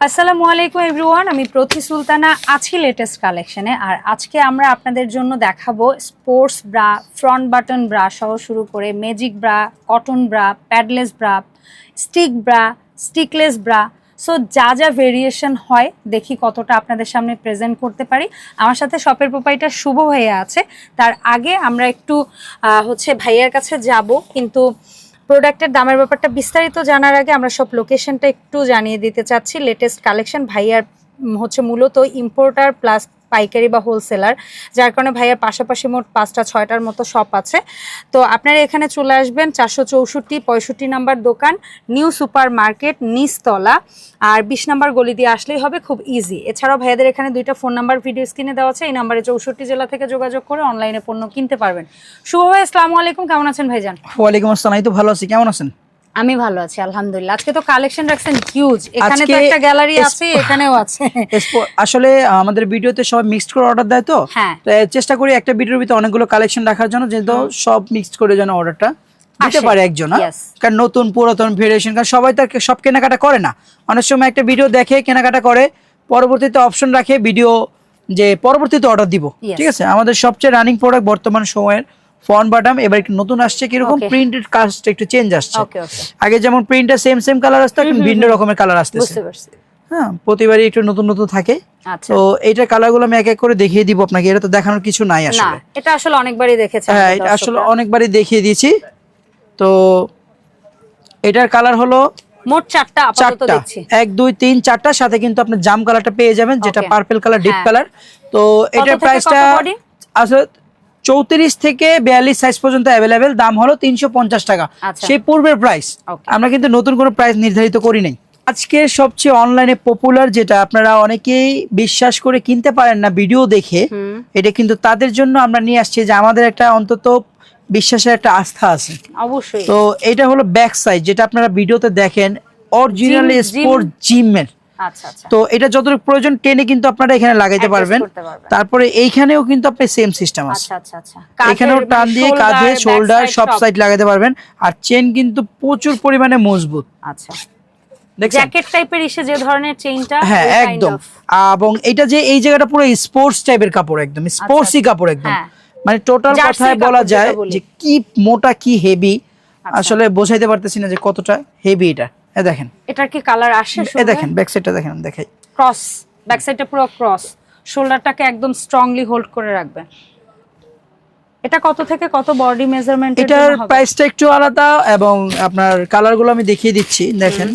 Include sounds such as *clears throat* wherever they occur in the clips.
আসসালামু আলাইকুম এভরিওয়ান, আমি প্রতি সুলতানা আছি লেটেস্ট কালেকশনে আর আজকে আমরা আপনাদের জন্য দেখাবো sports bra front button bra সহ শুরু করে magic bra cotton bra padless bra stick bra stickless bra so যা যা ভেরিয়েশন হয়, দেখি কতটা আপনাদের সামনে প্রেজেন্ট করতে পারি। আমার সাথে শপের প্রোপাইটার শুভ হয়ে আছে। তার আগে আমরা একটু হচ্ছে ভাইয়ার কাছে যাব। কিন্তু প্রোডাক্টের দামের ব্যাপারটা বিস্তারিত জানার আগে আমরা সব লোকেশনটা একটু জানিয়ে দিতে চাচ্ছি। লেটেস্ট কালেকশন ভাইয়ার হচ্ছে মূলত ইম্পোর্টার প্লাস পাইকারি বা হোলসেলার যার কারণে ভাইয়ার পাশাপাশি মোট পাঁচটা, ছয়টার মতো শপ আছে। তো আপনারা এখানে চলে আসবেন, চারশো চৌষট্টি, পঁয়ষট্টি নাম্বার দোকান নিউ সুপার মার্কেট নিচতলা। আর বিশ নাম্বার গলি দিয়ে আসলেই হবে খুব ইজি এছাড়াও ভাইয়াদের এখানে দুইটা ফোন নাম্বার ভিডিও স্ক্রিনে দেওয়া আছে। এই নাম্বারে চৌষট্টি জেলা থেকে যোগাযোগ করে অনলাইনে পণ্য কিনতে পারবেন। শুভ ভাই, আসসালামু আলাইকুম। কেমন আছেন ভাইজান? ওয়ালাইকুম আসসালাম। এই তো ভালো আছি। কেমন আছেন? আমি ভালো আছি আলহামদুলিল্লাহ। আজকে তো কালেকশন রাখছেন হিউজ এখানে তো একটা গ্যালারি আছে এখানেও আছে। আসলে আমাদের ভিডিওতে সব মিক্সড করে অর্ডার দেয় তো? হ্যাঁ। তো চেষ্টা করি একটা ভিডিওর ভিতরে অনেকগুলো কালেকশন রাখার জন্য যেহেতু সব মিক্সড করে যেন অর্ডারটা দিতে। পারে একজন হ্যাঁ? কারণ নতুন পুরাতন ভেরিয়েশন কারণ সবাই তো সব কেনাকাটা করে না। অনেক সময় একটা ভিডিও দেখে কেনাকাটা করে পরবর্তীতে অপশন রাখে ভিডিও যে পরবর্তীতে অর্ডার দিব। ঠিক আছে? আমাদের সবচেয়ে রানিং প্রোডাক্ট বর্তমান সময়ের ফন বাটাম এবার একটু নতুন আসছে কীরকম. প্রিন্টেড কাজটা একটু চেঞ্জ আসছে। আগে যেমন প্রিন্টটা সেম সেম কালার আসতো এখন ভিন্ন রকমের কালার আসতেছে। বুঝতে পারছি। হ্যাঁ প্রতিবারই একটু নতুন নতুন থাকে। আচ্ছা। তো এইটার কালারগুলো আমি এক এক করে দেখিয়ে দিব আপনাকে এটা তো দেখানোর কিছু নাই না আসলে। এটা আসলে অনেকবারই দেখেছি হ্যাঁ এটা আসলে অনেকবারই দেখিয়ে দিয়েছি। তো এটার কালার হলো মোট চারটা আপাতত চারটা। দেখছি। এক দুই তিন চারটার সাথে কিন্তু আপনি জাম কালারটা পেয়ে যাবেন যেটা. Purple colour deep. কালার তো এটার প্রাইসটা আসলে চৌত্রিশ থেকে বিয়াল্লিশ সাইজ পর্যন্ত অ্যাভেলেবেল দাম হলো তিনশো পঞ্চাশ টাকা। আচ্ছা। সেই পূর্বের প্রাইস আমরা কিন্তু নতুন কোনো প্রাইস নির্ধারিত করি নাই। আজকে সবচেয়ে অনলাইনে পপুলার যেটা আপনারা অনেকেই বিশ্বাস করে কিনতে পারেন না ভিডিও দেখে এটা কিন্তু তাদের জন্য আমরা নিয়ে আসছি যে আমাদের একটা অন্তত বিশ্বাসের একটা আস্থা আছে। অবশ্যই। তো এটা হলো ব্যাক সাইড যেটা আপনারা ভিডিওতে দেখেন অরিজিনাল স্পোর্ট জিমের তো এটা যতটুকু প্রয়োজন টেনে কিন্তু আপনারা এখানে লাগাইতে পারবেন। তারপরে এইখানেও কিন্তু আপনি সেম সিস্টেম আছে। আচ্ছা আচ্ছা আচ্ছা। এখানেও মানে টান দিয়ে কাঁধে শোল্ডার সব সাইড লাগাতে পারবেন। আর চেন কিন্তু প্রচুর পরিমাণে মজবুত। আচ্ছা। জ্যাকেট টাইপের এসে যে ধরনের চেইনটা হ্যাঁ একদম। এবং এটা যে এই জায়গাটা পুরো স্পোর্টস টাইপের কাপড় একদম কাপড় একদম। হ্যাঁ। মানে টোটাল কথায় বলা যায় যে কি মোটা কি হেভি আচ্ছা। আসলে বোঝাইতে পারতেছি না যে কতটা হেভি এটা। এ দেখেন। এটার কি কালার আসে এ দেখেন ব্যাক সাইডটা দেখেন দেখাই। ক্রস ব্যাক সাইডটা পুরো ক্রস শোল্ডারটাকে একদম স্ট্রংলি হোল্ড করে রাখবে এটা কত থেকে কত বডি মেজারমেন্ট এটার প্রাইসটা একটু আলাদা এবং আপনার কালারগুলো আমি দেখিয়ে দিচ্ছি দেখেন।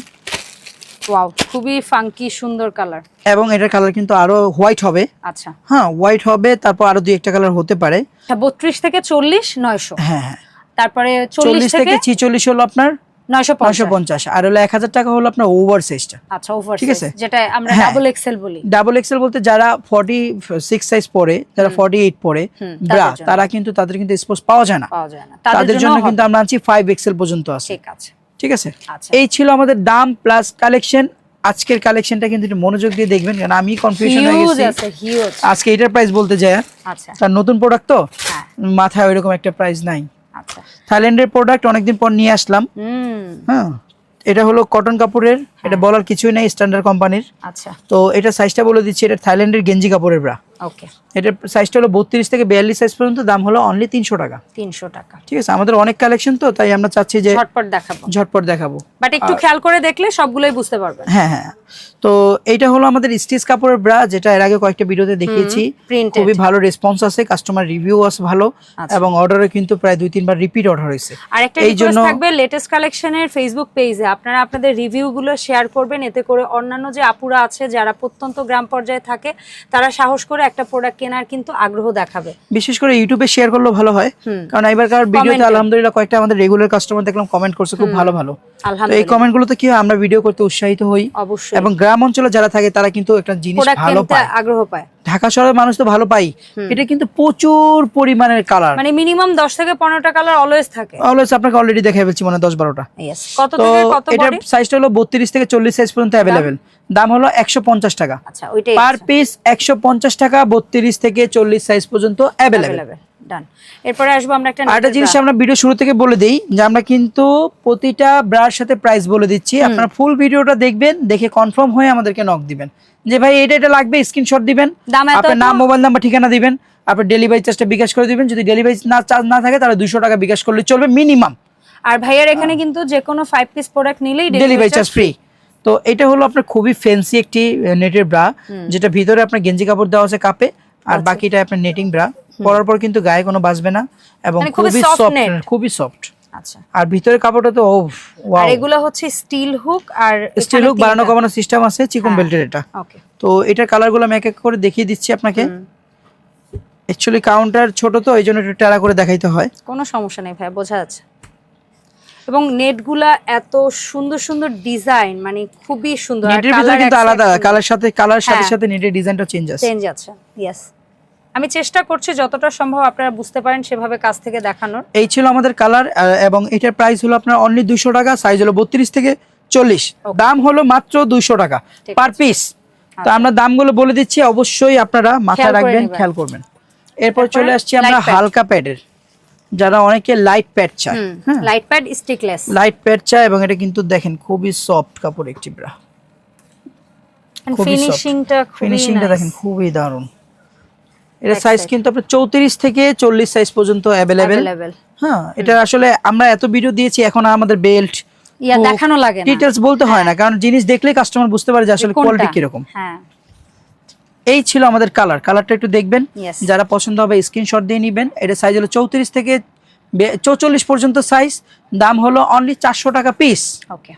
ওয়াও খুবই ফাঙ্কি সুন্দর কালার এবং এটার কালার কিন্তু আরও হোয়াইট হবে। আচ্ছা। হ্যাঁ হোয়াইট হবে তারপর আরও দুই একটা কালার হতে পারে। হ্যাঁ বত্রিশ থেকে চল্লিশ নয়শো। হ্যাঁ হ্যাঁ। তারপরে চল্লিশ চল্লিশ থেকে থেকে ছিচল্লিশ হলো আপনার নয়শো নশো পঞ্চাশ। আর হলো এক হাজার টাকা হলো আপনার ওভার সাইজটা আচ্ছা ওভার ঠিক আছে? যেটা আমরা হ্যাঁ। ডাবল এক্সেল বলি। ডাবল এক্সেল বলতে যারা ফর্টি সিক্স সাইজ পরে যারা ফর্টি এইট পরে ব্রা তারা কিন্তু তাদের কিন্তু পাওয়া যায় না। পাওয়া যায় না। তাদের জন্য কিন্তু আমরা আনছি এক্সেল পর্যন্ত আছে। ঠিক আছে। ঠিক আছে? আচ্ছা। এই ছিল আমাদের দাম প্লাস কালেকশন আজকের কালেকশনটা কিন্তু একটু মনোযোগ দিয়ে দেখবেন কারণ আমি কনফিউশন হয়ে গেছি। আজকে এটার প্রাইস বলতে যায় আচ্ছা। তার নতুন প্রোডাক্ট তো? হ্যাঁ। মাথায় ওইরকম একটা প্রাইস নাই। আচ্ছা। থাইল্যান্ডের প্রোডাক্ট অনেকদিন পর নিয়ে আসলাম। হ্যাঁ এটা হলো কটন কাপড়ের এটা বলার কিছুই নাই স্ট্যান্ডার্ড কোম্পানির আচ্ছা। তো এটা সাইজটা বলে দিচ্ছি এটা থাইল্যান্ডের গেঞ্জি কাপড়ের ব্রা ওকে এটার সাইজটা হলো বত্রিশ থেকে বিয়াল্লিশ সাইজ পর্যন্ত দাম হলো অনলি তিনশো টাকা। তিনশো টাকা। ঠিক আছে আমাদের অনেক কালেকশন তো তাই আমরা চাচ্ছি যে ঝটপট দেখাবো। ঝটপট দেখাবো। বাট একটু খেয়াল করে দেখলে সবগুলোই বুঝতে পারবেন। হ্যাঁ হ্যাঁ। তো এইটা হলো আমাদের স্টিচ কাপড়ের ব্রা যেটা এর আগে কয়েকটা ভিডিওতে দেখিয়েছি। খুবই ভালো রেসপন্স আছে কাস্টমার রিভিউ আছে ভালো। আচ্ছা। এবং অর্ডারে কিন্তু প্রায় দুই তিনবার রিপিট অর্ডার হয়েছে। আরেকটা এই রিকোয়েস্ট জন্য থাকবে লেটেস্ট কালেকশনের ফেসবুক পেজে আপনারা আপনাদের রিভিউ গুলো শেয়ার করবেন। এতে করে অন্যান্য যে আপুরা আছে যারা প্রত্যন্ত গ্রাম পর্যায়ে থাকে তারা সাহস করে একটা প্রোডাক্ট কেনার কিন্তু আগ্রহ দেখাবে। বিশেষ করে ইউটিউবে শেয়ার করলে ভালো হয়। কারণ এবারকার ভিডিওতে। আলহামদুলিল্লাহ কয়েকটা আমাদের রেগুলার কাস্টমার দেখলাম কমেন্ট করছে খুব ভালো ভালো। এই কমেন্ট কমেন্ট গুলোতে কি হয়? আমরা ভিডিও করতে উৎসাহিত হই। অবশ্যই। এবং গ্রাম অঞ্চলে যারা থাকে তারা কিন্তু একটা জিনিস ভালো পায়। আগ্রহ পায়। ঢাকা শহরের মানুষ তো ভালো পাই। এটা কিন্তু প্রচুর পরিমাণের কালার মানে মিনিমাম দশ থেকে পনেরোটা কালার অলওয়েজ থাকে। অলওয়েজ আপনাকে অলরেডি দেখাই ফেলছি মানে দশ বারোটা। Yes. কত থেকে কত বডি সাইজটা হলো বত্রিশ থেকে চল্লিশ সাইজ পর্যন্ত অ্যাভেলেবেল দাম হলো একশো পঞ্চাশ টাকা। আচ্ছা ওইটাই পার পিস একশো পঞ্চাশ টাকা বত্রিশ থেকে চল্লিশ সাইজ পর্যন্ত অ্যাভেলেবেল Available. ডান এরপরে আসব আমরা একটা আরেকটা জিনিস আমরা ভিডিও শুরু থেকে বলে দিই যে আমরা কিন্তু প্রতিটা ব্রার সাথে প্রাইস বলে দিচ্ছি। আপনারা ফুল ভিডিওটা দেখবেন দেখে কনফার্ম হয়ে আমাদেরকে নক দিবেন। যে ভাই এটা এটা লাগবে স্ক্রিনশট দিবেন। আপনার নাম মোবাইল নাম্বার ঠিকানা দিবেন। আপনার ডেলিভারি চার্জটা বিকাশ করে দিবেন। যদি ডেলিভারি না চার্জ না থাকে তাহলে দুশো টাকা বিকাশ করলে চলবে মিনিমাম আর ভাইয়ার এখানে কিন্তু যে কোনো ফাইভ পিস প্রোডাক্ট নিলেই ডেলিভারি চার্জ ফ্রি তো এটা হলো আপনার খুবই ফ্যান্সি একটি নেটের ব্রা যেটা ভিতরে আপনার গেঞ্জি কাপড় দেওয়া আছে কাপে আর আচ্ছা। বাকিটা আপনার নেটিং ব্রা পরার পর কিন্তু গায়ে কোনো বাজবে না এবং মানে খুবই সফট খুবই সফট আচ্ছা। আর ভিতরের কাপড়টা তো আর এগুলো হচ্ছে স্টিল হুক আর স্টিল হুক বাড়ানো কমানো সিস্টেম আছে চিকন বেল্টের এটা। ওকে তো এটার কালারগুলো আমি এক এক করে দেখিয়ে দিচ্ছি আপনাকে। অ্যাকচুয়ালি কাউন্টার ছোট তো এই জন্য একটু টেরা করে দেখাইতে হয়। কোনো সমস্যা নেই ভাই বোঝা যাচ্ছে। এবং নেটগুলা এত সুন্দর সুন্দর ডিজাইন মানে খুবই সুন্দর। নেটের ভিতরে কিন্তু আলাদা কালার সাথে কালার সাথে সাথে নেটের ডিজাইনটা চেঞ্জ আছে। চেঞ্জ আছে ইয়েস আমি চেষ্টা করছি যতটা সম্ভব আপনারা বুঝতে পারেন সেভাবে কাছ থেকে দেখানোর। এই ছিল আমাদের কালার এবং এটার প্রাইস হলো আপনার অনলি দুইশো টাকা সাইজ হলো বত্রিশ থেকে চল্লিশ। দাম হলো মাত্র দুইশো টাকা পার পিস তো আমরা দামগুলো বলে দিচ্ছি অবশ্যই আপনারা মাথায় রাখবেন খেয়াল করবেন। এরপর চলে আসছি আমরা। হালকা প্যাডের যারা অনেকে লাইট প্যাড চায় light pad stickless light pad চায় এবং এটা কিন্তু দেখেন খুবই সফট কাপড় একটি ব্রা ফিনিশিংটা ফিনিশিংটা দেখেন খুবই দারুণ। এটা সাইজ কিন্তু আপনার চৌত্রিশ থেকে চল্লিশ সাইজ পর্যন্ত অ্যাভেলেবেল হ্যাঁ এটা আসলে আমরা এত ভিডিও দিয়েছি এখন আমাদের বেল্ট ইয়া দেখানো লাগে ডিটেলস বলতে হয় না কারণ জিনিস দেখলেই কাস্টমার বুঝতে পারে যে আসলে কোয়ালিটি কীরকম। হ্যাঁ। এই ছিল আমাদের কালার কালারটা একটু দেখবেন। যারা পছন্দ হবে স্ক্রিনশট দিয়ে নেবেন। এটা সাইজ হলো চৌত্রিশ থেকে চৌচল্লিশ পর্যন্ত সাইজ দাম হলো অনলি চারশো টাকা পিস ওকে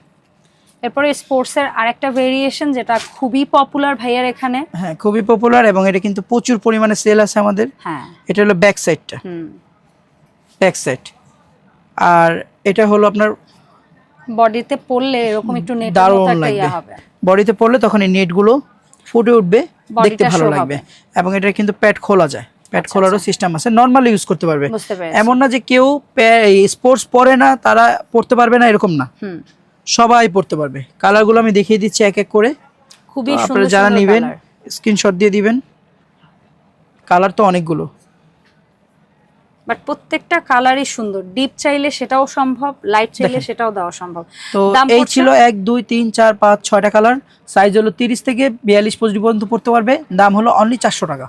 এরপরে স্পোর্টস এর আরেকটা ভেরিয়েশন যেটা খুবই পপুলার ভাইয়ার এখানে। হ্যাঁ খুবই পপুলার এবং এটা কিন্তু প্রচুর পরিমাণে সেল আছে আমাদের। হ্যাঁ। এটা হলো ব্যাক সাইডটা হুম। ব্যাক সাইড আর এটা হলো আপনার বডিতে পড়লে এরকম একটু নেট দারুণ লাগবে। হবে। বডিতে পড়লে তখন এই নেটগুলো ফুটে উঠবে দেখতে ভালো লাগবে। এবং এটা কিন্তু প্যাড খোলা যায়। প্যাড আচ্ছা, খোলারও সিস্টেম আছে। নর্মালি ইউজ করতে পারবে। এমন না যে কেউ স্পোর্টস পরে না তারা পড়তে পারবে না এরকম না। হুম। সবাই পড়তে পারবে। কালারগুলো আমি দেখিয়ে দিচ্ছি এক এক করে। খুবই সুন্দর আপনারা যারা নেবেন স্ক্রিনশট দিয়ে দিবেন। কালার তো অনেকগুলো। বাট প্রত্যেকটা কালারই সুন্দর। ডিপ চাইলে সেটাও সম্ভব লাইট চাইলে সেটাও দেওয়া সম্ভব। তো এই? ছিল এক দুই তিন চার পাঁচ ছয়টা কালার। সাইজ হলো তিরিশ থেকে বিয়াল্লিশ পর্যন্ত পড়তে পারবে। দাম হলো অনলি চারশো টাকা।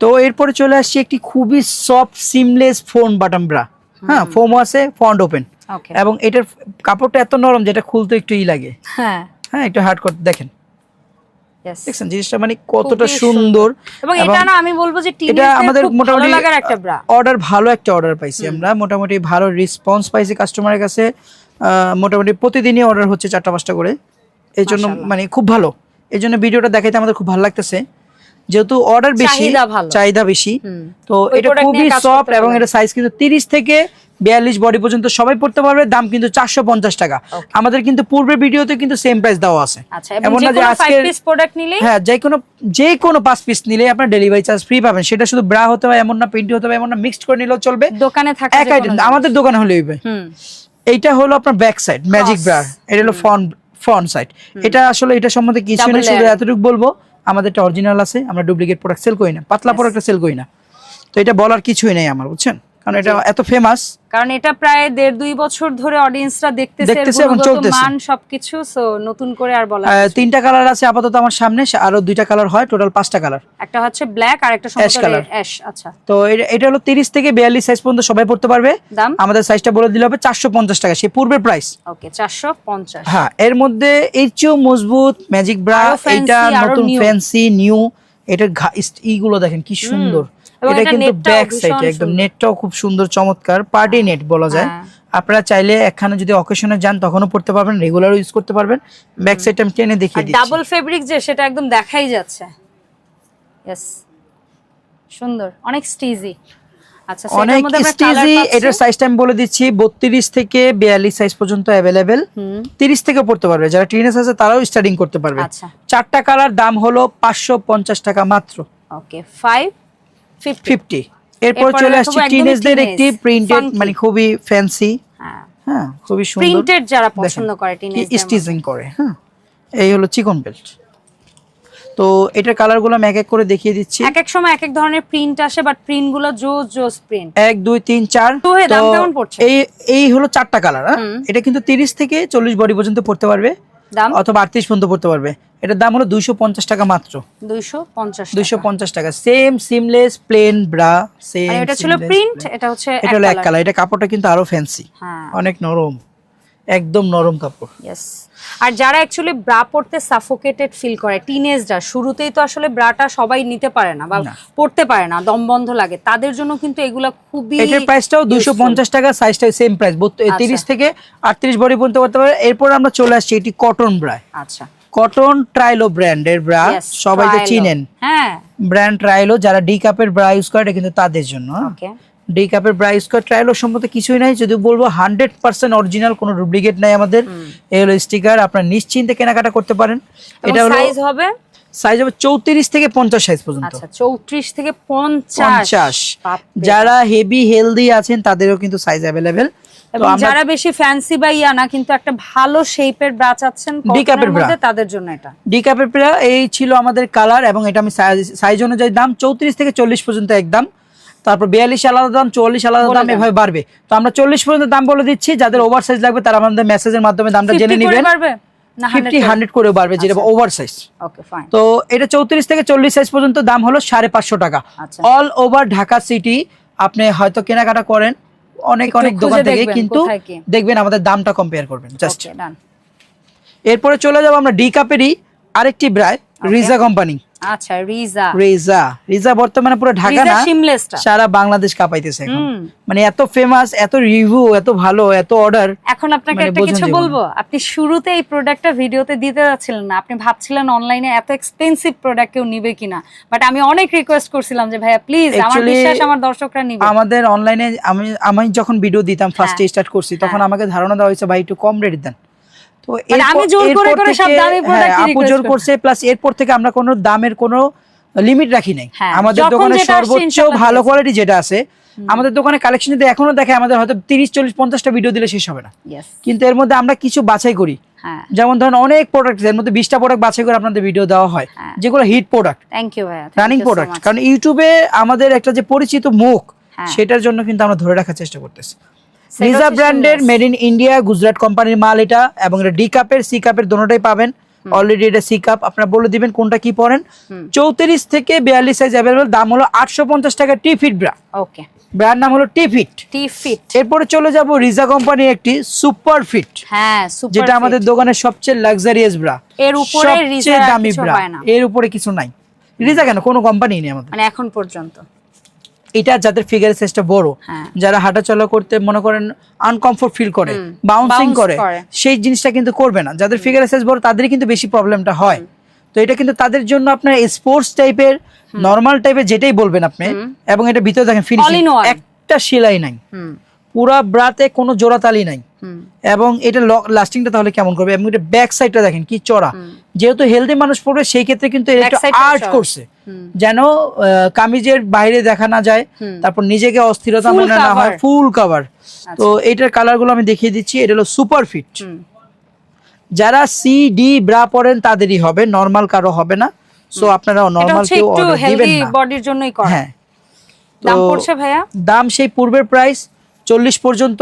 তো এরপরে চলে আসছি একটি খুবই soft seamless foam button bra হ্যাঁ ফোমও আছে ফন্ট ওপেন এবং এটার কাপড়টা এত নরম যেটা খুলতে একটু ই লাগে। হ্যাঁ। হ্যাঁ একটু হার্ড করতে দেখেন। দেখছেন? জিনিসটা মানে কতটা সুন্দর। এবং এটা না আমি বলব যে এটা আমাদের মোটামুটি লাগার একটা ব্রা অর্ডার ভালো একটা অর্ডার পাইছি আমরা। মোটামুটি ভালো রেসপন্স পাইছি কাস্টমারের কাছে। মোটামুটি প্রতিদিনই অর্ডার হচ্ছে চারটা পাঁচটা করে। এই জন্য মানে খুব ভালো। এই জন্য ভিডিওটা দেখাইতে আমাদের খুব ভালো লাগতেছে। যেহেতু অর্ডার বেশি চাহিদা বেশি তো এটা খুবই সফট এবং এটা সাইজ কিন্তু তিরিশ থেকে বিয়াল্লিশ বডি পর্যন্ত সবাই পড়তে পারবে দাম কিন্তু চারশো পঞ্চাশ টাকা। আমাদের কিন্তু পূর্বের ভিডিওতে কিন্তু সেম প্রাইস দেওয়া আছে। আচ্ছা এমন না যে নিলেই? হ্যাঁ যে কোনো যে কোনো পাঁচ পিস নিলে আপনার ডেলিভারি চার্জ ফ্রি পাবেন। সেটা শুধু ব্রা হতে হয় এমন না প্রিন্ট হতে হবে এমন না মিক্সড করে নিলেও চলবে। দোকানে থাকে এক আইটেম আমাদের দোকানে হলে এইটা হলো আপনার ব্যাক সাইড ম্যাজিক ব্রা এটা হলো ফ্রন্ট ফ্রন্ট সাইড এটা আসলে এটা সম্বন্ধে কিছু নেই শুধু এতটুকু বলব আমাদের একটা অরিজিনাল আছে আমরা ডুপ্লিকেট প্রোডাক্ট সেল করি না পাতলা প্রোডাক্ট সেল করি না। তো এটা বলার কিছুই নেই আমার বুঝছেন? কারণ এটা এত ফেমাস কারণ এটা প্রায় দেড় দুই বছর ধরে অডিয়েন্সরা দেখতেছে দেখতেছে এবং চলতেছে। মান সবকিছু সো নতুন করে আর বলা তিনটা কালার আছে আপাতত আমার সামনে আরও দুইটা কালার হয় টোটাল পাঁচটা কালার একটা হচ্ছে ব্ল্যাক আর একটা। অ্যাশ আচ্ছা। তো এটা- হলো তিরিশ থেকে বিয়াল্লিশ সাইজ পর্যন্ত সবাই পড়তে পারবে। দাম? আমাদের সাইজটা বলে দিলে হবে চারশো পঞ্চাশ টাকা সে পূর্বের প্রাইস ওকে চারশো পঞ্চাশ। হ্যাঁ এর মধ্যে এর চেয়েও মজবুত ম্যাজিক ব্রা এটা নতুন ফ্যান্সি নিউ এটার ইগুলো দেখেন কি সুন্দর। এটা কিন্তু ব্যাক সাইডে একদম নেটটাও খুব সুন্দর চমৎকার পার্টি নেট বলা যায়। হ্যাঁ। আপনারা চাইলে এখানে যদি অকেশনে যান তখনও পড়তে পারবেন রেগুলার ইউজ করতে পারবেন। ব্যাক সাইডটা আমি টেনে দেখিয়ে দিচ্ছি। ডাবল ফেব্রিক যে সেটা একদম দেখাই যাচ্ছে। ইয়েস সুন্দর অনেক স্টিজি আচ্ছা অনেক স্টিজি এটার সাইজটা আমি বলে দিচ্ছি বত্রিশ থেকে বিয়াল্লিশ সাইজ পর্যন্ত থেকে পড়তে পারবে। যারা টিনেস আছে তারাও স্টার্টিং করতে পারবে। আচ্ছা। চারটা কালার দাম হলো পাঁচশো পঞ্চাশ টাকা মাত্র। ওকে ফিফটি এরপর চলে আসছে টিনেজদের একটি প্রিন্টেড মানে খুবই ফ্যান্সি হ্যাঁ। হ্যাঁ খুবই সুন্দর। প্রিন্টেড যারা পছন্দ করে টিনেজ স্টিচিং করে হ্যাঁ। এই হলো চিকন বেল্ট তো এটার কালারগুলো আমি এক এক করে দেখিয়ে দিচ্ছি। এক এক সময় এক এক ধরনের প্রিন্ট আসে বাট প্রিন্টগুলো জোস জোস প্রিন্ট এক দুই তিন চার? এই এই হলো চারটা কালার হুম। এটা কিন্তু তিরিশ থেকে চল্লিশ বডি পর্যন্ত পড়তে পারবে। দাম? অথবা আটত্রিশ পর্যন্ত পড়তে পারবে। এটার দাম হলো দুইশো পঞ্চাশ টাকা মাত্র। দুইশো পঞ্চাশ দুইশো পঞ্চাশ টাকা। Same seamless plain bra same এটা ছিল প্রিন্ট এটা হচ্ছে এটা হলো এক কালার এটা কাপড়টা কিন্তু আরও ফ্যান্সি অনেক নরম। একদম নরম কাপড়। ইয়েস আর যারা অ্যাকচুয়ালি ব্রা পড়তে সাফোকেটেড ফিল করে টিনেজরা শুরুতেই তো আসলে ব্রাটা সবাই নিতে পারে না বা। পড়তে পারে না দম বন্ধ লাগে তাদের জন্য কিন্তু এগুলা খুবই এটার প্রাইসটাও দুইশো পঞ্চাশ টাকা সাইজটা সেম প্রাইস আচ্ছা। তিরিশ থেকে আটত্রিশ বডি পর্যন্ত করতে পারে। এরপর আমরা চলে আসছি এটি কটন ব্রা আচ্ছা। কটন ট্রাইলো ব্র্যান্ডের ব্রা সবাই তো চিনেন। হ্যাঁ। ব্র্যান্ড ট্রাইলো যারা ডি কাপের ব্রা ইউজ করে এটা কিন্তু তাদের জন্য হ্যাঁ। ওকে ডি কাপের ব্রা করে ট্রাইলো সম্বন্ধে কিছুই নাই যদি বলব হান্ড্রেড পার্সেন্ট অরিজিনাল কোনো ডুপ্লিকেট নাই আমাদের। এই হলো স্টিকার আপনার নিশ্চিন্তে কেনাকাটা করতে পারেন। এটা হলো সাইজ হবে? সাইজ হবে চৌত্রিশ থেকে পঞ্চাশ সাইজ পর্যন্ত। আচ্ছা চৌত্রিশ থেকে পঞ্চাশ। যারা হেভি হেলদি আছেন তাদেরও কিন্তু সাইজ অ্যাভেলেবেল যারা বেশি ফ্যান্সি বা ইয়া না কিন্তু একটা ভালো শেপের ব্রা চাচ্ছেন কটনের bra। মধ্যে তাদের জন্য এটা। ডি কাপের প্রা এই ছিল আমাদের কালার এবং এটা আমি সাইজ অনুযায়ী দাম চৌত্রিশ থেকে চল্লিশ পর্যন্ত একদম। তারপর বিয়াল্লিশ আলাদা দাম চল্লিশ আলাদা দাম এভাবে বাড়বে। তো আমরা চল্লিশ পর্যন্ত দাম বলে দিচ্ছি যাদের ওভার সাইজ লাগবে তারা আমাদের মেসেজের মাধ্যমে দামটা জেনে 50 নেবেন। ফিফটি হান্ড্রেড করে বাড়বে যেটা আচ্ছা। ওভার সাইজ তো এটা চৌত্রিশ থেকে চল্লিশ সাইজ পর্যন্ত দাম হলো সাড়ে পাঁচশো টাকা। আচ্ছা। অল ওভার ঢাকা সিটি আপনি হয়তো কেনাকাটা করেন অনেক অনেক খুঁজে দোকান থেকে কিন্তু দেখবেন আমাদের দামটা কম্পেয়ার করবেন জাস্ট এরপরে চলে যাব আমরা ডি কাপেরই আরেকটি ব্রায় রিজা কোম্পানি আচ্ছা রিজা। রেজা। রিজা বর্তমানে পুরো ঢাকা না? সারা বাংলাদেশ কাঁপাইতেছে এখন। মানে এত ফেমাস এত রিভিউ এত ভালো এত অর্ডার এখন আপনাকে মানে একটা কিছু বলব? আপনি শুরুতে এই প্রোডাক্টটা ভিডিওতে দিতে যাচ্ছিলেন না। আপনি ভাবছিলেন অনলাইনে এত এক্সপেন্সিভ প্রোডাক্ট কেউ নিবে কিনা? বাট আমি অনেক রিকোয়েস্ট করছিলাম যে ভাইয়া প্লিজ আমার বিশ্বাস আমার দর্শকরা নিবে। আমাদের অনলাইনে আমি আমি যখন ভিডিও দিতাম ফার্স্টে হ্যাঁ। স্টার্ট করছি তখন আমাকে ধারণা দেওয়া হয়েছে ভাই একটু কম রেট দেন। তো মানে আমি জোর করে করে সব দামি product হ্যাঁ, আপু জোর করছে প্লাস এরপর থেকে আমরা কোনো দামের কোনো লিমিট রাখি নাই। হ্যাঁ, আমাদের দোকানে সর্বোচ্চ ভালো কোয়ালিটি যেটা আছে আমাদের দোকানে কালেকশন যদি এখনও দেখে আমাদের হয়তো তিরিশ চল্লিশ পঞ্চাশটা ভিডিও দিলে শেষ হবে না। কিন্তু এর মধ্যে আমরা কিছু বাছাই করি। হ্যাঁ। যেমন ধরেন অনেক প্রোডাক্টের মধ্যে বিশটা প্রোডাক্ট বাছাই করে আপনাদের ভিডিও দেওয়া হয়। যেগুলো হিট প্রোডাক্ট থ্যাংক ইউ ভাইয়া রানিং প্রোডাক্ট কারণ ইউটিউবে আমাদের একটা যে পরিচিত মুখ। সেটার জন্য কিন্তু আমরা ধরে রাখার চেষ্টা করতেছি। হচ্ছে ব্র্যান্ডের মেড ইন ইন্ডিয়া গুজরাট কোম্পানির মাল এটা এবং এটা ডি কাপের সি কাপের দোনোটাই পাবেন। অলরেডি এটা সি কাপ আপনারা বলে দিবেন কোনটা কি পড়েন চৌত্রিশ থেকে বিয়াল্লিশ সাইজ অ্যাভেলেবল দাম হলো আটশো পঞ্চাশ টাকা T fit bra okay brand নাম হলো টি ফিট টি ফিট এরপরে চলে যাব রিজা কোম্পানি একটি সুপার ফিট হ্যাঁ সুপার যেটা আমাদের দোকানের সবচেয়ে লাক্সারিয়াস ব্রা এর উপরে রিজা দামি কিছু ব্রা এর উপরে কিছু নাই। রিজা কেন? কোনো কোম্পানি নেই আমাদের। মানে এখন পর্যন্ত। এটা যাদের ফিগার সাইজটা বড় হ্যাঁ। যারা হাঁটাচলা করতে মনে করেন আনকমফোর্ট ফিল করে বাউন্সিং করে। সেই জিনিসটা কিন্তু করবে না। যাদের ফিগার সাইজ বড় তাদেরই কিন্তু বেশি প্রবলেমটা হয়। তো এটা কিন্তু তাদের জন্য আপনার স্পোর্টস টাইপের নর্মাল টাইপের যেটাই বলবেন আপনি এবং এটা ভিতরে দেখেন ফিনিশিং একটা সেলাই নাই। পুরা ব্রাতে কোনো জোড়াতালি নাই। এবং এটা লাস্টিংটা তাহলে কেমন করবে? এবং এটা ব্যাক সাইডটা দেখেন কি চড়া। যেহেতু হেলদি মানুষ পড়বে সেই ক্ষেত্রে কিন্তু আর্ট করছে। যেন কামিজের বাইরে দেখা না যায় তারপর নিজেকে অস্থিরতা মনে না হয় ফুল কভার তো এটার কালারগুলো আমি দেখিয়ে দিচ্ছি এটা হলো সুপার ফিট যারা সি ডি ব্রা পরেন তাদেরই হবে নর্মাল কারও হবে না। সো আপনারা নর্মাল কেউ অর্ডার দিবেন না। বডির জন্যই করা। হ্যাঁ। দাম পড়ছে ভাইয়া? দাম সেই পূর্বের প্রাইস চল্লিশ পর্যন্ত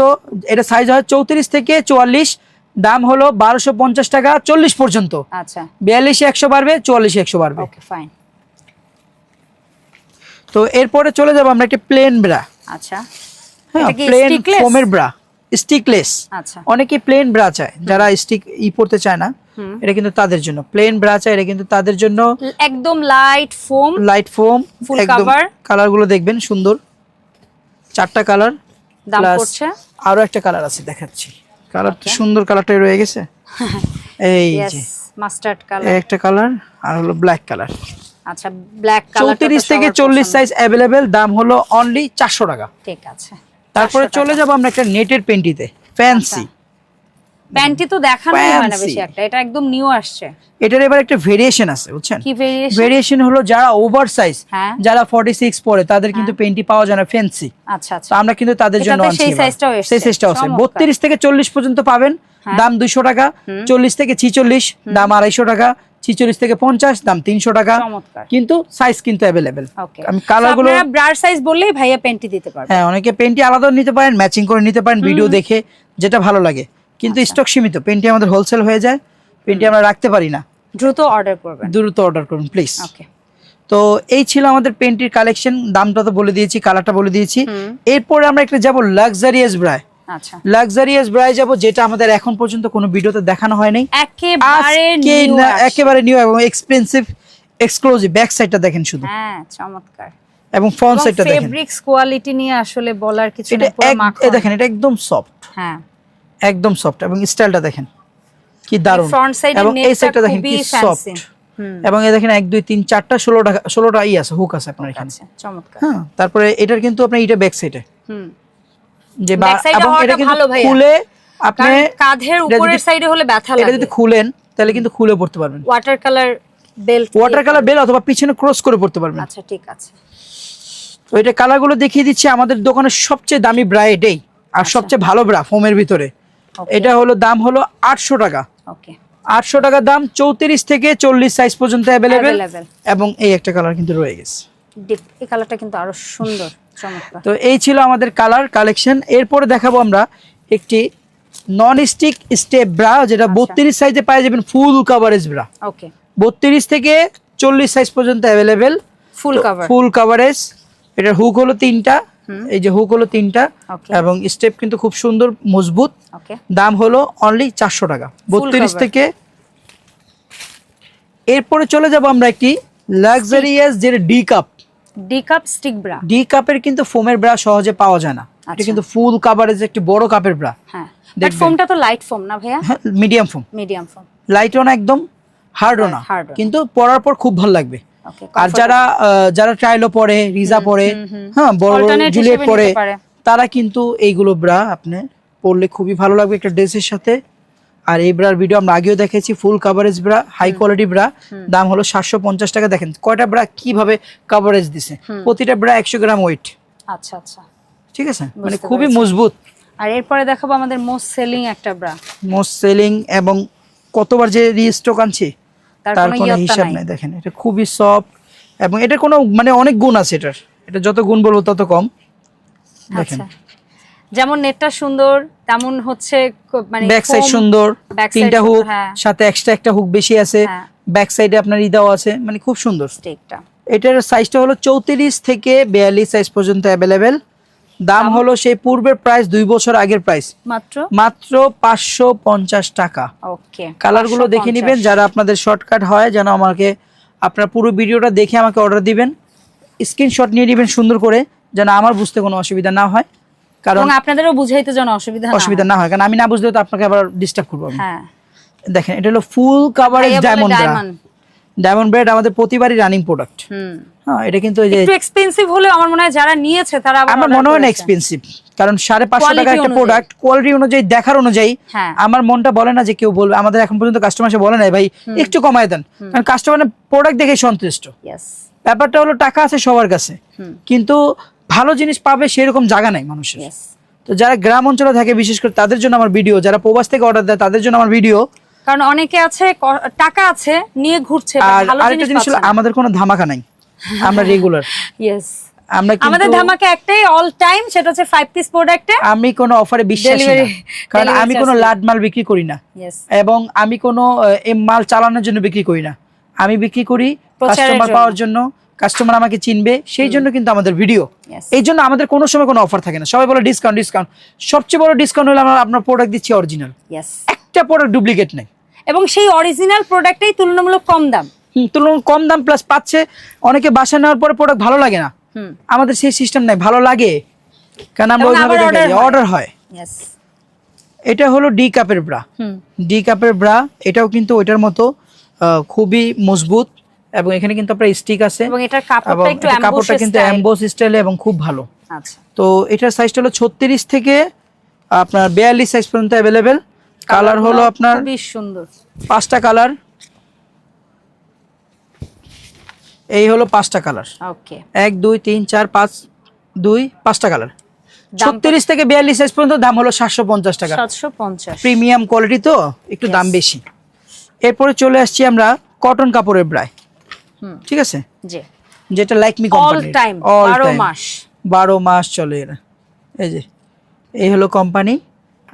এটা সাইজ হয় চৌত্রিশ থেকে চুয়াল্লিশ দাম হলো বারোশো পঞ্চাশ টাকা চল্লিশ পর্যন্ত। আচ্ছা। বিয়াল্লিশে একশো বাড়বে চুয়াল্লিশে একশো বাড়বে। ফাইন তো এরপরে চলে যাব আমরা একটা প্লেন ব্রা আচ্ছা। হ্যাঁ প্লেন ফোমের ব্রা স্টিকলেস আচ্ছা। অনেকে প্লেন ব্রা চায় যারা স্টিক ই পড়তে চায় না এটা কিন্তু তাদের জন্য। প্লেন ব্রা চায় এটা কিন্তু তাদের জন্য একদম light foam light foam Full একদম cover? কালারগুলো দেখবেন সুন্দর। চারটা কালার দাম পড়ছে। আরও একটা কালার আছে দেখাচ্ছি। কালার তো সুন্দর কালারটাই রয়ে গেছে? *laughs* এই যে। মাস্টার্ড কালার একটা কালার আর হলো ব্ল্যাক কালার আচ্ছা ব্ল্যাক কালার চৌত্রিশ থেকে চল্লিশ সাইজ अवेलेबल দাম হলো অনলি চারশো টাকা। ঠিক আছে। তারপরে চলে যাব আমরা একটা নেটের পেন্টিতে। ফ্যান্সি প্যান্টি তো দেখানোই হয় না বেশি একটা এটা একদম নিউ আসছে। এটার এবার একটা ভেরিয়েশন আছে বুঝছেন? কি ভেরিয়েশন ভেরিয়েশন হলো যারা ওভার সাইজ হ্যাঁ। যারা ফর্টি সিক্স পরে তাদের কিন্তু পেন্টি পাওয়া যায় না ফ্যান্সি আচ্ছা আচ্ছা। তো আমরা কিন্তু তাদের জন্য আনছি সেই size-টাও সেই সাইজটাও আছে। চমৎকার। বত্রিশ থেকে চল্লিশ পর্যন্ত পাবেন দাম দুইশো টাকা। চল্লিশ থেকে ছিচল্লিশ দাম আড়াইশো টাকা। ছিচল্লিশ থেকে পঞ্চাশ দাম তিনশো টাকা। কিন্তু সাইজ কিন্তু অ্যাভেলেবেল আমি কালারগুলো ব্রার সাইজ বললেই ভাইয়া প্যান্টি দিতে হ্যাঁ অনেকে পেন্টি আলাদা নিতে পারেন ম্যাচিং করে নিতে পারেন ভিডিও দেখে যেটা ভালো লাগে। কিন্তু আচ্ছা। স্টক সীমিত পেনটি আমাদের হোলসেল হয়ে যায় পেনটি আমরা রাখতে পারি না। দ্রুত অর্ডার করবেন। দ্রুত অর্ডার করুন প্লিজ ওকে তো এই ছিল আমাদের পেন্টির কালেকশন দামটা তো বলে দিয়েছি কালারটা বলে দিয়েছি। এরপরে আমরা একটা যাব লাক্সারিয়াস ব্রায় আচ্ছা। লাক্সারিয়াস ব্রায় যাব যেটা আমাদের এখন পর্যন্ত কোনো ভিডিওতে দেখানো হয়নি। একেবারে না- নিউ এবং এক্সপেন্সিভ এক্সক্লুসিভ ব্যাক সাইডটা দেখেন শুধু। হ্যাঁ চমৎকার। এবং ফ্রন্ট সাইডটা দেখেন। ফেব্রিক্স কোয়ালিটি নিয়ে আসলে বলার কিছু মাখন। দেখেন এটা একদম সফট হ্যাঁ। একদম সফট এবং স্টাইলটা দেখেন কি দারুণ। ফ্রন্ট সাইডে এবং এই সাইডটা দেখেন কি সফট এবং এই দেখেন এক দুই তিন চারটা ষোলোটা ষোলোটা ই আছে হুক আছে আপনার এখানে। আচ্ছা চমৎকার। হ্যাঁ তারপরে এটার কিন্তু আপনি এটা ব্যাক সাইডে হুম। যে এ এবং এটা কিন্তু। খুলে আপনি কাঁধের উপরের সাইডে হলে ব্যথা এটা লাগে। যদি খুলেন তাহলে কিন্তু খুলে পড়তে পারবেন। Water colour belt water colour belt অথবা পিছনে ক্রস করে পড়তে পারবেন। আচ্ছা ঠিক আছে। তো এটা কালারগুলো দেখিয়ে দিচ্ছি আমাদের দোকানের সবচেয়ে দামি ব্রা এটাই আর আচ্ছা। সবচেয়ে ভালো ব্রা ফোমের ভিতরে। এটা হলো দাম হলো আটশো টাকা। ওকে আটশো টাকা দাম চৌত্রিশ থেকে চল্লিশ সাইজ পর্যন্ত অ্যাভেলেবেল এবং এই একটা কালার কিন্তু রয়ে গেছে। এই কালারটা কিন্তু আরও সুন্দর তো এই ছিল আমাদের কালার কালেকশন এরপরে দেখাবো আমরা একটি নন স্টিক স্টেপ ব্রা যেটা আচ্ছা। বত্রিশ সাইজে পাওয়া যাবেন ফুল কাভারেজ ব্রা ওকে বত্রিশ থেকে চল্লিশ সাইজ পর্যন্ত available full cover full coverage এটার হুক হলো তিনটা। এই যে হুক হলো তিনটা এবং স্টেপ কিন্তু খুব সুন্দর মজবুত। দাম হলো অনলি চারশো টাকা। বত্রিশ থেকে এরপরে চলে যাব আমরা একটি লাক্সারিয়াস যে D cup D cup stick bra D কাপের কিন্তু ফোমের ব্রা সহজে পাওয়া যায় না। এটা আচ্ছা। কিন্তু ফুল কাভারেজ একটি বড় কাপের ব্রা হ্যাঁ। বাট ফোমটা তো লাইট ফোম না ভাইয়া? মিডিয়াম ফোম মিডিয়াম ফোম লাইটও না একদম হার্ডও না। কিন্তু পরার পর খুব ভালো লাগবে। আর যারা যারা ট্রাইলো পরে রিজা পরে হ্যাঁ বড় বড় জুলিয়েট পরে। তারা কিন্তু এইগুলো ব্রা আপনি পরলে খুবই ভালো লাগবে একটা ড্রেসের সাথে। আর এই ব্রার ভিডিও আমরা আগেও দেখেছি full coverage bra high quality bra দাম হলো সাতশো পঞ্চাশ টাকা। দেখেন কয়টা ব্রা কীভাবে কাভারেজ দিছে? প্রতিটা ব্রা একশো গ্রাম ওয়েট আচ্ছা আচ্ছা। ঠিক আছে? মানে খুবই মজবুত। আর এরপরে দেখাবো আমাদের মোস্ট সেলিং একটা ব্রা মোস্ট সেলিং এবং কতবার যে রিস্টক আনছি তার কোনো হিসাব নাই। দেখেন এটা খুবই সফট এবং এটা কোনো মানে অনেক গুণ আছে এটার। এটা যত গুণ বলব তত কম। দেখেন। আচ্ছা। যেমন নেটটা সুন্দর তেমন হচ্ছে মানে ব্যাক সাইড সুন্দর তিনটা হুক হ্যাঁ। সাথে এক্সট্রা একটা হুক বেশি আছে। ব্যাক সাইডে আপনার ইদাও আছে মানে খুব সুন্দর। স্টিকটা এটার সাইজটা হলো চৌত্রিশ থেকে বিয়াল্লিশ সাইজ পর্যন্ত অ্যাভেলেবেল দাম হলো সেই পূর্বের প্রাইস দুই বছর আগের প্রাইস মাত্র? মাত্র পাঁচশো পঞ্চাশ টাকা। ওকে কালারগুলো দেখে নিবেন যারা আপনাদের শর্টকাট হয় যেন আমাকে আপনার পুরো ভিডিওটা দেখে আমাকে অর্ডার দিবেন। স্ক্রিনশট নিয়ে নেবেন সুন্দর করে যেন আমার বুঝতে কোনো অসুবিধা না হয়। কারণ আপনাদেরও বুঝাইতে যেন অসুবিধা অসুবিধা না হয় কারণ আমি না বুঝলে তো আপনাকে আবার ডিস্টার্ব করব হ্যাঁ। দেখেন এটা হলো ফুল কাভারেজ ডায়মন্ড। ডায়মন্ড ব্রেড আমাদের প্রতিবারই রানিং প্রোডাক্ট হ্যাঁ এটা কিন্তু এই যে একটু এক্সপেন্সিভ হলেও আমার মনে হয় যারা নিয়েছে তারা আমার মনে হয় না। এক্সপেন্সিভ কারণ সাড়ে পাঁচশো টাকা একটা প্রোডাক্ট কোয়ালিটি অনুযায়ী দেখার অনুযায়ী হ্যাঁ। আমার মনটা বলে না যে কেউ বলবে আমাদের এখন পর্যন্ত কাস্টমার এসে বলে নাই ভাই একটু কমায় দেন। কারণ কাস্টমার প্রোডাক্ট দেখে সন্তুষ্ট. ব্যাপারটা হলো টাকা আছে সবার কাছে কিন্তু ভালো জিনিস পাবে সেরকম জায়গা নাই মানুষের। তো যারা গ্রাম অঞ্চলে থাকে বিশেষ করে তাদের জন্য আমার ভিডিও যারা প্রবাস থেকে অর্ডার দেয় তাদের জন্য আমার ভিডিও কারণ অনেকে আছে টাকা আছে নিয়ে ঘুরছে আর আরেকটা জিনিস হলো আমাদের কোনো ধামাকা নাই। আমরা রেগুলার ইয়েস আমরা আমাদের ধামাকা একটাই অল টাইম সেটা হচ্ছে ফাইভ পিস প্রোডাক্টে আমি কোনো অফারে বিশ্বাসী না। কারণ আমি কোনো লাড মাল বিক্রি করি না। এবং আমি কোনো মাল চালানোর জন্য বিক্রি করি না। আমি বিক্রি করি কাস্টমার পাওয়ার জন্য। কাস্টমার আমাকে চিনবে সেই জন্য কিন্তু আমাদের ভিডিও এই জন্য আমাদের কোনো সময় কোনো অফার থাকে না। সবাই বলে ডিসকাউন্ট ডিসকাউন্ট সবচেয়ে বড় ডিসকাউন্ট হলো আমরা আপনার প্রোডাক্ট দিচ্ছি অরিজিনাল একটা প্রোডাক্ট ডুপ্লিকেট নেই। এবং সেই অরিজিনাল প্রোডাক্টটাই তুলনামূলক কম দাম। হুম, তুলনামূলক কম দাম প্লাস পাচ্ছে। অনেকে বাসা নেওয়ার পরে প্রোডাক্ট ভালো লাগে না। আমাদের সেই সিস্টেম নাই ভালো লাগে। কারণ আমরা ওইভাবে। অর্ডার হয়। এটা হলো ডি কাপের ব্রা ডি কাপের ব্রা এটাও কিন্তু ওইটার মতো খুবই মজবুত এবং এখানে কিন্তু আপনার স্টিক আছে। এবং এটার কাপড়টা একটু কাপড়টা কিন্তু। অ্যাম্বোস স্টাইলে এবং খুব ভালো। আচ্ছা। তো এটার সাইজটা হলো ছত্রিশ থেকে আপনার বিয়াল্লিশ সাইজ পর্যন্ত অ্যাভেলেবেল কালার হলো আপনার খুবই সুন্দর। পাঁচটা কালার এই হলো পাঁচটা কালার ওকে এক দুই তিন চার পাঁচ দুই পাঁচটা কালার ছত্রিশ থেকে বিয়াল্লিশ সাইজ পর্যন্ত দাম হলো সাতশো পঞ্চাশ টাকা। সাতশো পঞ্চাশ। প্রিমিয়াম কোয়ালিটি তো একটু দাম বেশি। এরপরে চলে আসছি আমরা কটন কাপড়ের ব্রায়। ঠিক আছে? যেটা লাইকমি অল কোম্পানি টাইম বারো মাস। বারো মাস চলে এরা। এই যে এই হলো কোম্পানি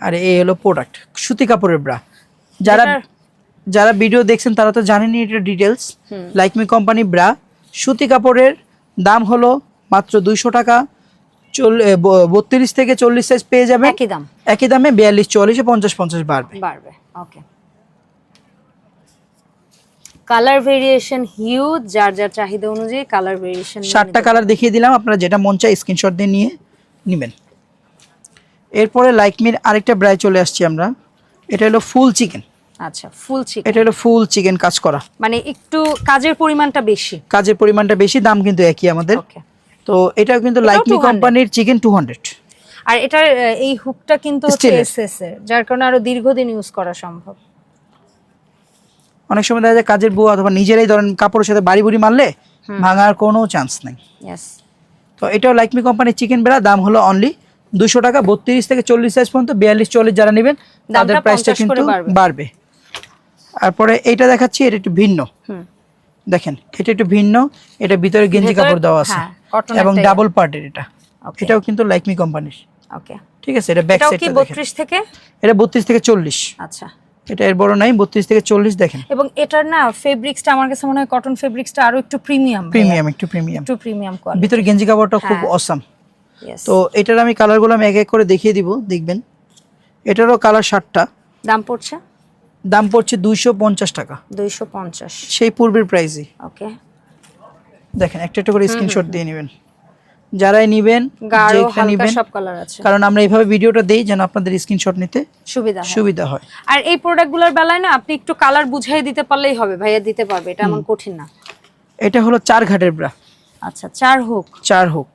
আর এই হলো প্রোডাক্ট সুতি কাপড়ের ব্রা যারা যারা ভিডিও দেখছেন তারা তো জানেনই এটা ডিটেলস। লাইকমি কোম্পানি ব্রা সুতি কাপড়ের দাম হলো মাত্র দুইশো টাকা। চল- বত্রিশ থেকে চল্লিশ সাইজ পেয়ে যাবেন। একই দাম। একই দামে বিয়াল্লিশ চুয়াল্লিশে পঞ্চাশ পঞ্চাশ বাড়বে। বাড়বে ওকে কালার ভেরিয়েশন হিউজ যার যার চাহিদা অনুযায়ী কালার ভেরিয়েশন সাতটা কালার দেখিয়ে দিলাম আপনারা যেটা মন চায় স্ক্রিনশট দিয়ে নিয়ে নেবেন। এরপরে লাইকমির আরেকটা ব্রাই চলে আসছি আমরা। এটা হলো ফুল চিকেন। আচ্ছা ফুল চিকেন। এটা হলো ফুল চিকেন কাজ করা। মানে একটু কাজের পরিমাণটা বেশি। কাজের পরিমাণটা বেশি দাম কিন্তু একই আমাদের। তো এটাও কিন্তু লাইকমি কোম্পানির চিকেন টু হান্ড্রেড আর এটার এই হুকটা কিন্তু হচ্ছে এসএস এর যার কারণে আরও দীর্ঘদিন ইউজ করা সম্ভব। অনেক সময় দেখা যায় কাজের বউ অথবা নিজেরাই ধরেন কাপড়ের সাথে বাড়ি বুড়ি মারলে ভাঙার কোনো চান্স নেই। তো এটাও লাইকমি কোম্পানির চিকেন বেড়া দাম হলো অনলি দুশো টাকা বত্রিশ থেকে চল্লিশ সাইজ পর্যন্ত বিয়াল্লিশ চল্লিশ যারা নেবেন তাদের প্রাইসটা কিন্তু বাড়বে। তারপরে এইটা দেখাচ্ছি এটা একটু ভিন্ন। দেখেন এটা একটু ভিন্ন এটা ভিতরে গেঞ্জি কাপড় দেওয়া আছে। হ্যাঁ, এবং ডাবল পার্টের এটা। এটাও কিন্তু লাইকমি কোম্পানির ওকে ঠিক আছে এটা ব্যাক দেখেন। 32 থেকে? এটা বত্রিশ থেকে চল্লিশ। আচ্ছা। এটা এর বড় নাই বত্রিশ থেকে চল্লিশ দেখেন। এবং এটার না ফেব্রিক্সটা আমার কাছে মনে হয় কটন ফেব্রিক্সটা আরও একটু প্রিমিয়াম প্রিমিয়াম একটু প্রিমিয়াম একটু প্রিমিয়াম কোয়ালিটি ভিতরে গেঞ্জি কাপড়টা খুব হ্যাঁ। অসাম ইয়েস তো এটার আমি কালারগুলো আমি এক এক করে দেখিয়ে দিব দেখবেন। এটারও কালার ষাটটা দাম পড়ছে? দাম পড়ছে দুইশো পঞ্চাশ টাকা। 250 সেই পূর্বের প্রাইসই। ওকে। দেখেন একটা একটা করে স্ক্রিনশট দিয়ে নেবেন। যারাই নিবেন যেটা নিবেন সব কালার আছে। কারণ আমরা এইভাবে ভিডিওটা দেই যেন আপনাদের স্ক্রিনশট নিতে সুবিধা হয়। সুবিধা হয়। আর এই প্রোডাক্টগুলোর বেলায় না আপনি একটু কালার বুঝিয়ে দিতে পারলেই হবে ভাইয়া দিতে পারবে এটা এমন কঠিন না। এটা হলো চার ঘাটের ব্রা আচ্ছা চার হুক চার হুক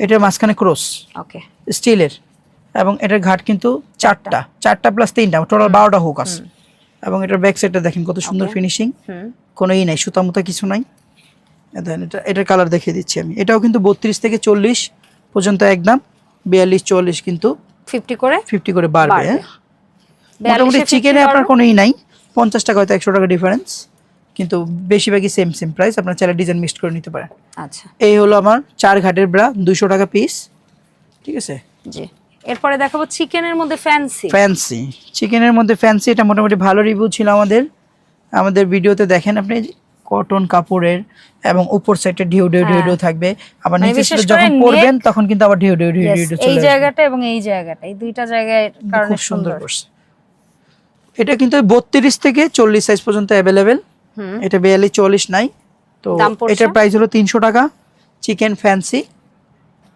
এটার মাঝখানে ক্রস। ওকে। স্টিলের। এবং এটার ঘাট কিন্তু চারটা। চারটা। প্লাস তিনটা। টোটাল বারোটা হুক আছে। এবং এটার ব্যাক সাইডটা দেখেন কত সুন্দর ফিনিশিং কোনো ই নাই সুতা মুতা কিছু নাই। এ দেখেন এটা এটার কালার দেখিয়ে দিচ্ছি আমি। এটাও কিন্তু বত্রিশ থেকে চল্লিশ পর্যন্ত একদম। বিয়াল্লিশ চল্লিশ কিন্তু 50 করে ফিফটি করে বাড়বে? মোটামুটি 42 এ 50 চিকেনে আপনার কোনো ই নাই। পঞ্চাশ টাকা হয়তো একশো টাকা ডিফারেন্স কিন্তু বেশিরভাগই সেম সেম প্রাইস আপনার চাইলে ডিজাইন মিক্সড করে নিতে পারেন। আচ্ছা। এই হলো আমার চার ঘাটের ব্রা দুশো টাকা পিস ঠিক আছে? জি। এরপরে দেখাবো চিকেনের মধ্যে ফ্যান্সি ফ্যান্সি চিকেনের মধ্যে ফ্যান্সি এটা মোটামুটি ভালো রিভিউ ছিল আমাদের। আমাদের ভিডিওতে দেখেন আপনি কটন কাপড়ের এবং উপর সাইডে ঢেউ ঢেউ ঢেউ ঢেউ থাকবে। আবার মানে নিচে যখন পরবেন তখন কিন্তু আবার ঢেউ ঢেউ ঢেউ ঢেউ এই জায়গাটা এবং এই জায়গাটা এই দুইটা জায়গায় কারণে খুব সুন্দর করছে এটা কিন্তু বত্রিশ থেকে চল্লিশ সাইজ পর্যন্ত অ্যাভেলেবেল হুম। এটা বিয়াল্লিশ চল্লিশ নাই। তো এটার প্রাইস হলো তিনশো টাকা। চিকেন ফ্যান্সি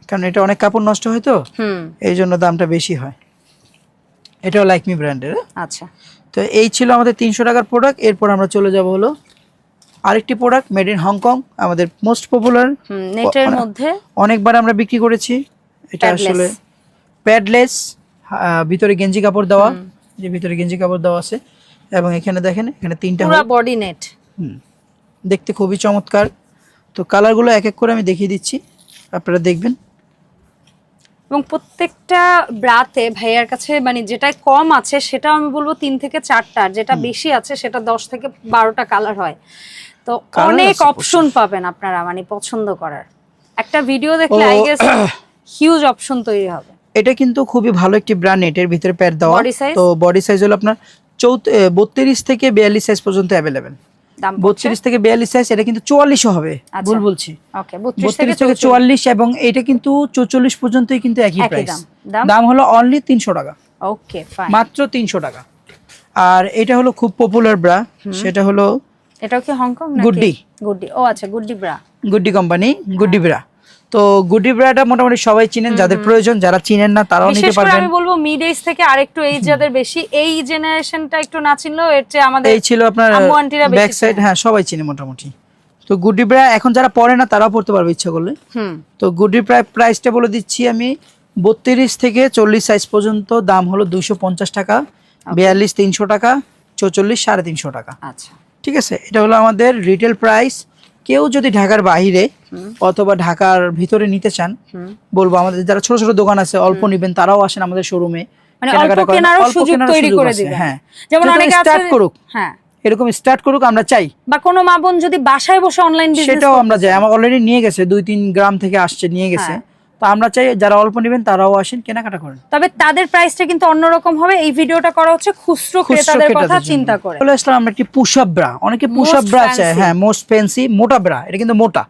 কারণ এটা অনেক কাপড় নষ্ট হয় তো। হুম। এই জন্য দামটা বেশি হয়। এটাও লাইকমি ব্র্যান্ডের আচ্ছা। তো এই ছিল আমাদের তিনশো টাকার প্রোডাক্ট এরপর আমরা চলে যাব হলো আরেকটি প্রোডাক্ট মেড ইন হংকং আমাদের মোস্ট পপুলার নেটের মধ্যে। অনেকবার আমরা বিক্রি করেছি। এটা আসলে প্যাডলেস ভিতরে গেঞ্জি কাপড় দেওয়া। যে ভিতরে গেঞ্জি কাপড় দেওয়া আছে। এবং এখানে দেখেন এখানে তিনটা পুরো বডি নেট হুম। দেখতে খুবই চমৎকার। তো কালারগুলো এক এক করে আমি দেখিয়ে দিচ্ছি আপনারা দেখবেন। এবং প্রত্যেকটা ব্রাতে ভাইয়ার কাছে মানে যেটা কম আছে সেটা আমি বলব তিন থেকে চারটা যেটা বেশি আছে সেটা দশ থেকে বারোটা কালার হয়। তো অনেক অপশন পাবেন আপনারা মানে পছন্দ করার। একটা ভিডিও দেখলে আই গেস হিউজ অপশন তৈরি হবে। এটা কিন্তু খুবই ভালো একটি ব্র্যান্ড এটার ভিতরে প্যাড দেওয়া? তো বডি সাইজ হলো আপনার চৌত বত্রিশ থেকে বিয়াল্লিশ সাইজ পর্যন্ত অ্যাভেলেবেল বত্রিশ থেকে বিয়াল্লিশ সাইজ এটা কিন্তু চুয়াল্লিশও হবে। আচ্ছা। ভুল বলছি। বত্রিশ থেকে চুয়াল্লিশ এবং এটা কিন্তু চৌচল্লিশ পর্যন্তই কিন্তু একই প্রাইস? দাম। হলো অনলি তিনশো টাকা। ওকে মাত্র তিনশো টাকা। আর এটা হলো খুব পপুলার ব্রা সেটা হলো এটাও কি হংকং গুড্ডি। গুড্ডি ও আচ্ছা Guddi bra Guddi company Guddi bra তো গুড্ডি ব্রাটা মোটামুটি সবাই চিনেন যাদের প্রয়োজন যারা চিনেন না তারাও নিতে পারবেন। আমি বলব মিড এজ থেকে আরেকটু এইজ যাদের বেশি এই জেনারেশনটা একটু না চিনলেও এর চেয়ে আমাদের এই ছিল আপনার ব্যাক সাইড হ্যাঁ সবাই চিনে মোটামুটি। তো গুড্ডি ব্রা এখন যারা পড়ে না তারাও পড়তে পারবে ইচ্ছা করলে। হুম। তো গুড্ডি প্রায় প্রাইসটা বলে দিচ্ছি আমি বত্রিশ থেকে চল্লিশ সাইজ পর্যন্ত দাম হলো দুইশো পঞ্চাশ টাকা বিয়াল্লিশ তিনশো টাকা চৌচল্লিশ সাড়ে তিনশো টাকা। আচ্ছা। ঠিক আছে? এটা হলো আমাদের রিটেল প্রাইস কেউ যদি ঢাকার বাহিরে অথবা ঢাকার ভিতরে নিতে চান বলব আমাদের যারা ছোট ছোট দোকান আছে অল্প নিবেন তারাও আসেন আমাদের শোরুমে মানে হ্যাঁ। যেমন যদি স্টার্ট করুক হ্যাঁ। এরকম স্টার্ট করুক আমরা চাই। বা কোনো মা বোন যদি বাসায় বসে অনলাইন সেটাও আমরা যাই আমার অলরেডি নিয়ে গেছে দুই তিন গ্রাম থেকে আসছে নিয়ে গেছে। হ্যাঁ। তো আমরা চাই যারা অল্প নেবেন তারাও আসেন কেনাকাটা করেন। তবে তাদের প্রাইসটা কিন্তু অন্যরকম হবে। এই ভিডিওটা করা হচ্ছে খুচরো ক্রেতাদের কথা চিন্তা করে। চলে আসলাম আমরা একটি পুষাপ ব্রা অনেকে পুষাপ ব্রা চায়। হ্যাঁ মোস্ট ফ্যান্সি মোটা ব্রা এটা কিন্তু মোটা।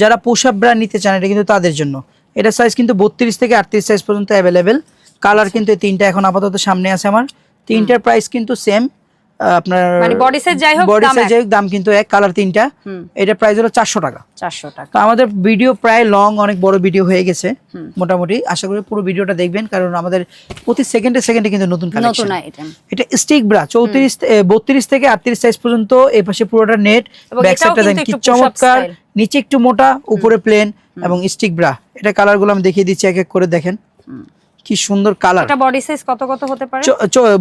যারা পুষাপ ব্রা নিতে চান এটা কিন্তু তাদের জন্য। এটা সাইজ কিন্তু বত্রিশ থেকে আটত্রিশ সাইজ পর্যন্ত অ্যাভেলেবেল কালার কিন্তু এই তিনটা এখন আপাতত সামনে আছে আমার। তিনটার প্রাইস কিন্তু সেম আপনার মানে যাই হোক, বডি দাম সাইজ। যাই হোক দাম কিন্তু এক কালার তিনটা। এটা প্রাইস হলো চারশো টাকা। চারশো টাকা। আমাদের ভিডিও প্রায় লং অনেক বড় ভিডিও হয়ে গেছে মোটামুটি। আশা করি পুরো ভিডিওটা দেখবেন কারণ আমাদের প্রতি সেকেন্ডে সেকেন্ডে কিন্তু নতুন কালেকশন এটা স্টিক ব্রা চৌত্রিশ বত্রিশ থেকে আটত্রিশ সাইজ পর্যন্ত এই পাশে পুরোটা নেট ব্যাক সাইডটা দেন কি চমৎকার। নিচে একটু মোটা উপরে প্লেন এবং স্টিক ব্রা এটা কালারগুলো আমি দেখিয়ে দিচ্ছি এক এক করে দেখেন। কি সুন্দর কালার এটা বডি সাইজ কত কত হতে পারে?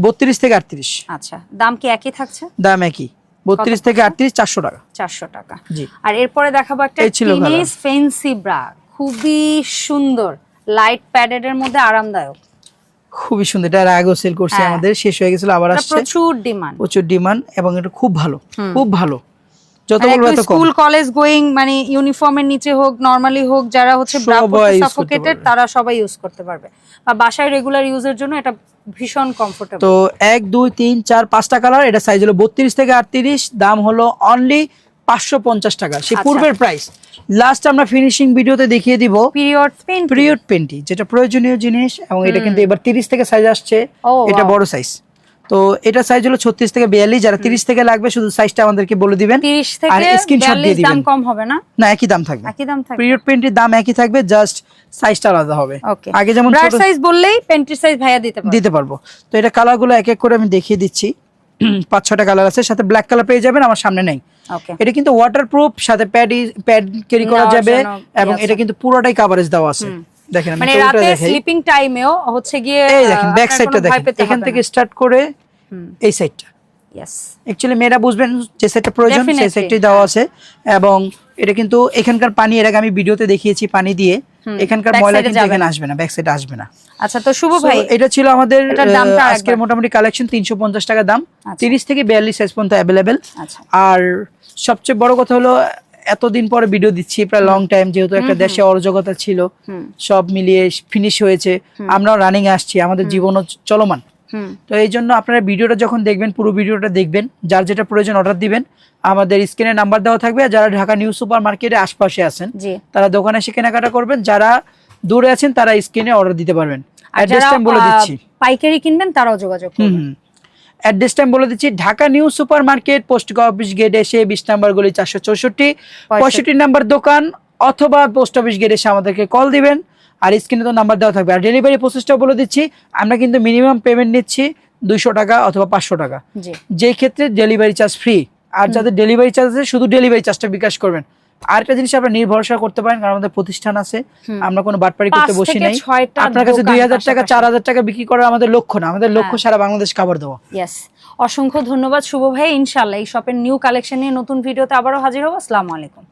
বত্রিশ থেকে আটত্রিশ। আচ্ছা দাম কি একই থাকছে? দাম একই। বত্রিশ থেকে আটত্রিশ চারশো টাকা। চারশো টাকা। জি। আর এরপরে দেখাবো একটা টিনেজ ফেন্সি ব্রা খুবই সুন্দর লাইট প্যাডেড এর মধ্যে আরামদায়ক। খুবই সুন্দর। এটা আগেও সেল করছে হ্যাঁ। আমাদের শেষ হয়ে গেছিল আবার আসছে। প্রচুর ডিমান্ড প্রচুর ডিমান্ড এবং এটা খুব ভালো। খুব ভালো। যত স্কুল কলেজ গোয়িং মানে ইউনিফর্মের নিচে হোক নরমালি হোক যারা হচ্ছে সাফোকেটেড তারা সবাই ইউজ করতে পারবে। বা বাসায় রেগুলার ইউজের জন্য এটা ভীষণ কমফোর্টেবল তো এক দুই তিন চার পাঁচটা কালার এটা সাইজ হলো বত্রিশ থেকে আটত্রিশ দাম হলো অনলি পাঁচশো পঞ্চাশ টাকা। সে আচ্ছা। পূর্বের প্রাইস লাস্ট আমরা ফিনিশিং ভিডিওতে দেখিয়ে দিব। পিরিয়ড পেন পিরিয়ড পেন্টি যেটা প্রয়োজনীয় জিনিস এবং এটা কিন্তু এবার তিরিশ থেকে সাইজ আসছে। এটা বড় সাইজ তো এটা সাইজ হলো ছত্রিশ থেকে বিয়াল্লিশ যারা তিরিশ থেকে লাগবে শুধু সাইজটা আমাদেরকে বলে দিবেন। 30 আর স্ক্রিনশট দিয়ে 42 দাম দিবেন। কম হবে না? না একই দাম থাকবে। একই দাম থাকবে। পিরিয়ড পেন্টির দাম একই থাকবে জাস্ট সাইজটা আলাদা হবে। ওকে আগে যেমন ব্রাড ছোট- সাইজ বললেই প্যান্টির সাইজ ভাইয়া দিতে পারবে। দিতে পারব। তো এটা কালারগুলো এক এক করে আমি দেখিয়ে দিচ্ছি। *clears throat* পাঁচ ছটা কালার আছে সাথে ব্ল্যাক কালার পেয়ে যাবেন আমার সামনে নেই। এটা কিন্তু ওয়াটারপ্রুফ সাথে প্যাড প্যাড ক্যারি করা যাবে এবং ইয়ে এটা কিন্তু পুরোটাই কাভারেজ দেওয়া আছে। দেখেন মানে রাতে স্লিপিং টাইমেও হচ্ছে গিয়ে এই দেখেন ব্যাক সাইডটা দেখেন। এখান থেকে স্টার্ট করে এই সাইডটা Yes. অ্যাকচুয়ালি মেয়েরা বুঝবেন যে সেটটা প্রয়োজন সেই সেটটাই দেওয়া আছে। এবং এটা কিন্তু এখানকার পানি এর আগে আমি ভিডিওতে দেখিয়েছি পানি দিয়ে। এখানকার ময়লা কিন্তু এখানে আসবে না ব্যাক সাইডে আসবে না। আচ্ছা তো শুভ ভাই এটা ছিল আমাদের দামটা আজকের মোটামুটি কালেকশন তিনশো পঞ্চাশ টাকা দাম। আচ্ছা। তিরিশ থেকে বিয়াল্লিশ সাইজ পর্যন্ত অ্যাভেলেবেল আচ্ছা। আর সবচেয়ে বড় কথা হলো এতদিন পরে ভিডিও দিচ্ছি প্রায় লং টাইম যেহেতু একটা দেশে অরাজকতা ছিল সব মিলিয়ে ফিনিশ হয়েছে আমরাও রানিং আসছি আমাদের জীবনও চলমান। তো এই জন্য আপনারা ভিডিওটা যখন দেখবেন পুরো ভিডিওটা দেখবেন যার যেটা প্রয়োজন অর্ডার দিবেন আমাদের স্ক্রিনে নাম্বার দেওয়া থাকবে আর যারা ঢাকা নিউ সুপার মার্কেটে আশপাশে আছেন তারা দোকানে এসে কেনাকাটা করবেন যারা দূরে আছেন তারা স্ক্রিনে অর্ডার দিতে পারবেন। আর অ্যাড্রেস যারা টাইম বলে দিচ্ছি। পাইকারি কিনবেন তারাও যোগাযোগ করবেন। হুম অ্যাড্রেস টাইম বলে দিচ্ছি Dhaka new super market post office gate এসে বিশ নাম্বার গলি চারশো চৌষট্টি পঁয়ষট্টি। নাম্বার দোকান অথবা পোস্ট অফিস গেট এসে আমাদেরকে কল দিবেন। আর স্ক্রিনে তো নাম্বার দেওয়া থাকবে। আর ডেলিভারি প্রসেসটাও বলে দিচ্ছি আমরা কিন্তু মিনিমাম পেমেন্ট নিচ্ছি দুইশো টাকা অথবা পাঁচশো টাকা। যেই ক্ষেত্রে ডেলিভারি চার্জ ফ্রি আর যাদের ডেলিভারি চার্জ আছে শুধু ডেলিভারি চার্জটা বিকাশ করবেন। আরেকটা জিনিস আপনারা নির্ভরসা করতে পারেন কারণ আমাদের প্রতিষ্ঠান আছে। আমরা কোনো বাটপাড়ি করতে বসি নাই। আপনার কাছে দুই হাজার টাকা চার হাজার টাকা বিক্রি করা আমাদের লক্ষ্য না। আমাদের লক্ষ্য হ্যাঁ। সারা বাংলাদেশ খাবার দেওয়া। ইয়েস অসংখ্য ধন্যবাদ শুভ ভাই। ইনশাল্লাহ এই শপের নিউ কালেকশন নিয়ে নতুন ভিডিওতে আবারও হাজির হব। আসসালামু আলাইকুম।